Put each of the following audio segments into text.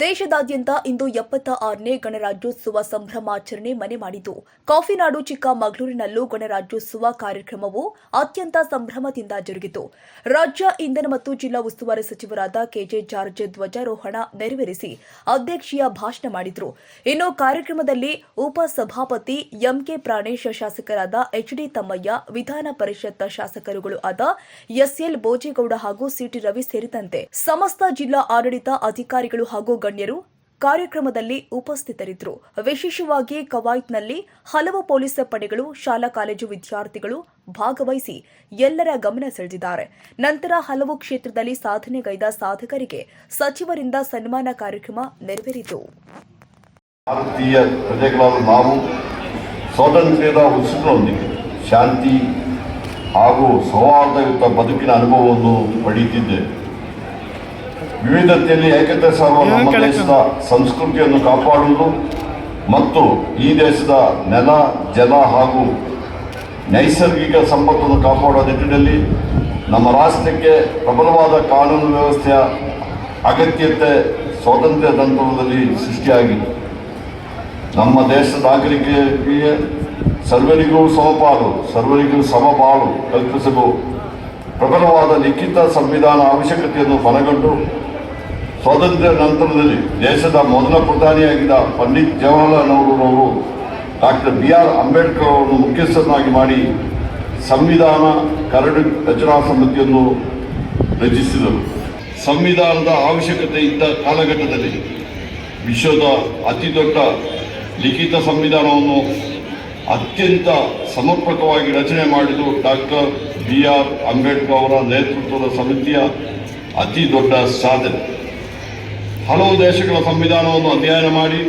ದೇಶದಾದ್ಯಂತ ಇಂದು ಎಪ್ಪತ್ತ ಆರನೇ ಗಣರಾಜ್ಯೋತ್ಸವ ಸಂಭ್ರಮಾಚರಣೆ ಮನೆ ಮಾಡಿತು ಕಾಫಿನಾಡು ಚಿಕ್ಕಮಗಳೂರಿನಲ್ಲೂ ಗಣರಾಜ್ಯೋತ್ಸವ ಕಾರ್ಯಕ್ರಮವು ಅತ್ಯಂತ ಸಂಭ್ರಮದಿಂದ ಜರುಗಿತು. ರಾಜ್ಯ ಇಂಧನ ಮತ್ತು ಜಿಲ್ಲಾ ಉಸ್ತುವಾರಿ ಸಚಿವರಾದ ಕೆಜೆ ಜಾರ್ಜ್ ಧ್ವಜಾರೋಹಣ ನೆರವೇರಿಸಿ ಅಧ್ಯಕ್ಷೀಯ ಭಾಷಣ ಮಾಡಿದರು. ಇನ್ನು ಕಾರ್ಯಕ್ರಮದಲ್ಲಿ ಉಪಸಭಾಪತಿ ಎಂಕೆ ಪ್ರಾಣೇಶ ಶಾಸಕರಾದ ಎಚ್ಡಿ ತಮ್ಮಯ್ಯ, ವಿಧಾನ ಪರಿಷತ್ ಶಾಸಕರುಗಳು ಆದ ಎಸ್ಎಲ್ ಬೋಜೇಗೌಡ ಹಾಗೂ ಸಿಟಿ ರವಿ ಸೇರಿದಂತೆ ಸಮಸ್ತ ಜಿಲ್ಲಾ ಆಡಳಿತ ಅಧಿಕಾರಿಗಳು ಹಾಗೂ ಗಣ್ಯರು ಕಾರ್ಯಕ್ರಮದಲ್ಲಿ ಉಪಸ್ಥಿತರಿದ್ದರು. ವಿಶೇಷವಾಗಿ ಕವಾಯತ್ನಲ್ಲಿ ಹಲವು ಪೊಲೀಸ್ ಪಡೆಗಳು, ಶಾಲಾ ಕಾಲೇಜು ವಿದ್ಯಾರ್ಥಿಗಳು ಭಾಗವಹಿಸಿ ಎಲ್ಲರ ಗಮನ ಸೆಳೆದಿದ್ದಾರೆ. ನಂತರ ಹಲವು ಕ್ಷೇತ್ರದಲ್ಲಿ ಸಾಧನೆಗೈದ ಸಾಧಕರಿಗೆ ಸಚಿವರಿಂದ ಸನ್ಮಾನ ಕಾರ್ಯಕ್ರಮ ನೆರವೇರಿತು. ನಾವು ಸ್ವಾತಂತ್ರ್ಯದ ಉತ್ಸವದೊಂದಿಗೆ ಶಾಂತಿ ಹಾಗೂ ಸೌಹಾರ್ದಯುತ ಬದುಕಿನ ಅನುಭವವನ್ನು ಪಡೆಯುತ್ತಿದ್ದೇವೆ. ವಿವಿಧತೆಯಲ್ಲಿ ಏಕತೆ ಸಾರುವ ನಮ್ಮ ದೇಶದ ಸಂಸ್ಕೃತಿಯನ್ನು ಕಾಪಾಡುವುದು ಮತ್ತು ಈ ದೇಶದ ನೆಲ ಜಲ ಹಾಗೂ ನೈಸರ್ಗಿಕ ಸಂಪತ್ತನ್ನು ಕಾಪಾಡುವ ನಿಟ್ಟಿನಲ್ಲಿ ನಮ್ಮ ರಾಷ್ಟ್ರಕ್ಕೆ ಪ್ರಬಲವಾದ ಕಾನೂನು ವ್ಯವಸ್ಥೆಯ ಅಗತ್ಯತೆ ಸ್ವಾತಂತ್ರ್ಯ ತಂತ್ರದಲ್ಲಿ ಸೃಷ್ಟಿಯಾಗಿದೆ. ನಮ್ಮ ದೇಶದ ನಾಗರಿಕರಿಗೆ ಸರ್ವರಿಗೂ ಸಮಪಾಲು ಸರ್ವರಿಗೂ ಸಮಪಾಲು ಕಲ್ಪಿಸಲು ಪ್ರಬಲವಾದ ಲಿಖಿತ ಸಂವಿಧಾನ ಅವಶ್ಯಕತೆಯನ್ನು ಮನಗಂಡು ಸ್ವಾತಂತ್ರ್ಯ ನಂತರದಲ್ಲಿ ದೇಶದ ಮೊದಲ ಪ್ರಧಾನಿಯಾಗಿದ್ದ ಪಂಡಿತ್ ಜವಾಹರ್ಲಾಲ್ ನೆಹರೂರವರು ಡಾಕ್ಟರ್ ಬಿ ಆರ್ ಅಂಬೇಡ್ಕರ್ ಅವರನ್ನು ಮುಖ್ಯಸ್ಥರನ್ನಾಗಿ ಮಾಡಿ ಸಂವಿಧಾನ ಕರಡು ರಚನಾ ಸಮಿತಿಯನ್ನು ರಚಿಸಿದರು. ಸಂವಿಧಾನದ ಅವಶ್ಯಕತೆ ಇದ್ದ ಕಾಲಘಟ್ಟದಲ್ಲಿ ವಿಶ್ವದ ಅತಿ ದೊಡ್ಡ ಲಿಖಿತ ಸಂವಿಧಾನವನ್ನು ಅತ್ಯಂತ ಸಮರ್ಪಕವಾಗಿ ರಚನೆ ಮಾಡಿದ್ದು ಡಾಕ್ಟರ್ ಬಿ ಆರ್ ಅಂಬೇಡ್ಕರ್ ಅವರ ನೇತೃತ್ವದ ಸಮಿತಿಯ ಅತಿ ದೊಡ್ಡ ಸಾಧನೆ. ಹಲವು ದೇಶಗಳ ಸಂವಿಧಾನವನ್ನು ಅಧ್ಯಯನ ಮಾಡಿ,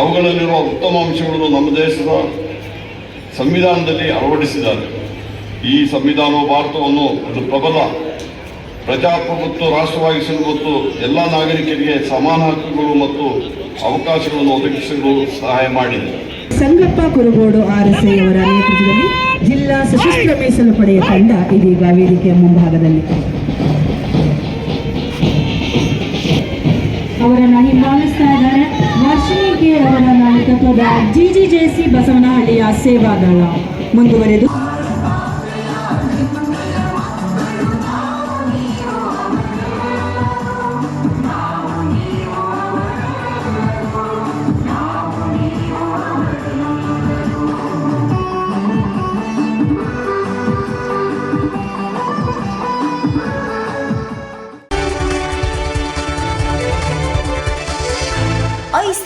ಅವುಗಳಲ್ಲಿರುವ ಉತ್ತಮ ಅಂಶಗಳನ್ನು ನಮ್ಮ ದೇಶದ ಸಂವಿಧಾನದಲ್ಲಿ ಅಳವಡಿಸಿದ್ದಾರೆ. ಈ ಸಂವಿಧಾನವು ಭಾರತವನ್ನು ಒಂದು ಪ್ರಬಲ, ಪ್ರಜಾಪ್ರಭುತ್ವ ರಾಷ್ಟ್ರವಾಗಿಸಲು ಮತ್ತು ಎಲ್ಲ ನಾಗರಿಕರಿಗೆ ಸಮಾನ ಹಕ್ಕುಗಳು ಮತ್ತು ಅವಕಾಶಗಳನ್ನು ಒದಗಿಸಲು ಸಹಾಯ ಮಾಡಿದೆ. ಸಂಗಪ್ಪ ಕುರುಗೋಡು ಆರ್ಎಸ್ಐಯವರ ನೇತೃತ್ವದಲ್ಲಿ ಜಿಲ್ಲಾ ಸಶಸ್ತ್ರ ಮೀಸಲು ಪಡೆಯ ತಂಡ ಇದೀಗ ವೇದಿಕೆಯ ಮುಂಭಾಗದಲ್ಲಿ. ಅವರನ್ನ ಹಿಂಬಾಲಿಸ್ತಾ ಇದ್ದಾರೆ. ವರ್ಷಿಣಿಗೆ ಅವರ ನಾಯಕತ್ವದ ಜಿಜಿಜೆಸಿ ಬಸವನಹಳ್ಳಿಯ ಸೇವಾದಳ ಮುಂದುವರೆದು